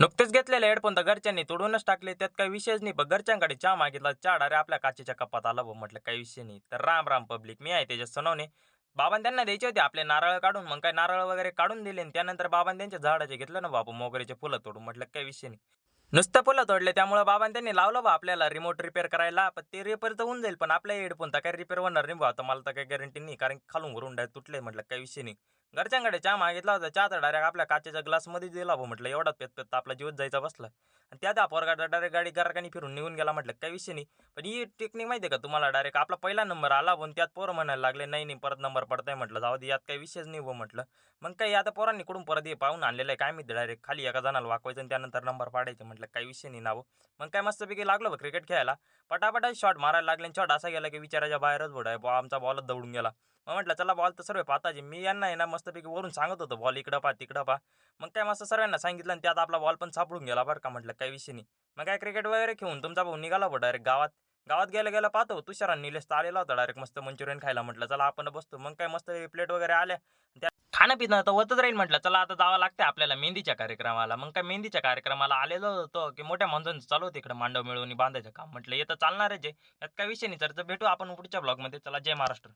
नुकतेच घेतलेले हेडफोन तर घरच्यांनी तोडूनच टाकले. त्यात काही विषयच नाही. पण घरच्यांकडे चहा मागितला. चहा अरे आपल्या काचेच्या कपात आला भाऊ म्हटलं काही विषय नाही. तर राम राम पब्लिक मी आहे त्याच्यात सनवणे. बाबांनी त्यांना द्यायचे होते. आपले नारळ काढून. मग काय नारळ वगैरे काढून दिले. आणि त्यानंतर बाबांनी त्यांच्या झाडाचे घेतलं ना बापू मोगऱ्याचे फुलं तोडून. म्हटलं काही विषय नाही. नुसतं फुलं तोडले. त्यामुळे बाबांनी त्यांनी लावलं बा आपल्याला रिमोट रिपेअर करायला. पण ते रिपेअर तर होऊन जाईल. पण आपल्या हेडफोन तर काही रिपेअर होणार नाही बा आता मला तर काही गॅरंटी नाही. कारण खालून घरून डायरेक्ट तुटले म्हटलं काही विषय नाही. घरच्यांकडे चहा मागितला होता. चहा तर डायरेक्ट आपल्या काचेच्या ग्लासमध्ये दिला भाऊ म्हटलं एवढाच पेत पेत आपला जीवच जायचा बसला. आणि त्या त्या पोरगाडा डायरेक्ट गाडी गरकानी फिरून निघून गेला म्हटलं काही विषय नाही. पण ही टेक्निक माहिती आहे का तुम्हाला? डायरेक्ट आपला पहिला नंबर आला पण त्यात पोरं म्हणायला लागले नाही नाही परत नंबर पडताय म्हटलं. जाऊ दे यात काही विषयच नाही भाऊ म्हटलं. मग काही आता पोरांनी कुठून परत हे पाहून आणलेलं आहे? काय माहिती डायरेक्ट खाली एका जणाला वाकवायचं आणि त्यानंतर नंबर पाडायचे म्हटलं काही विषय नाही नाव मग काय मस्तपैकी लागलो बघ क्रिकेट खेळायला. पटापटा शॉट मारायला लागले शॉट असा गेला की विचाराच्या बाहेरच बोडाय. आमचा बॉलच दौडून गेला. मग म्हटलं चला बॉल तर सर्व पाहताजी मी यांना आहे ना मस्तपैकी वरून सांगत होतो बॉल इकडं पा तिकडं पा मग काय मस्त सर्वांना सांगितलं आणि त्यात आपला बॉल पण सापडून गेला बरं का म्हटलं काही विषय नाही. मग काय क्रिकेट वगैरे खेळून तुमचा भाऊ निघाला बो डायरेक्ट गावात. गावात गेलं गेलं पाहतो. तुषारांनी निलेश तर आलेला होता डायरेक्ट मस्त मंचुरियन खायला म्हटलं चला आपण बसतो. मग काय मस्त प्लेट वगैरे आल्या. त्या खाणं पिणं तर होतच राहील म्हटलं चला आता जावं लागतं आपल्याला मेहंदीच्या कार्यक्रमाला. मग काय मेहंदीच्या कार्यक्रमाला आलेलो होतो की मोठ्या माणसांचं चालू होतं इकडे मांडव मिळवून बांधायचं काम म्हटलं येतं चालणार आहे. यात काय विषय नाही तर भेटू आपण पुढच्या ब्लॉगमध्ये चला जय महाराष्ट्र.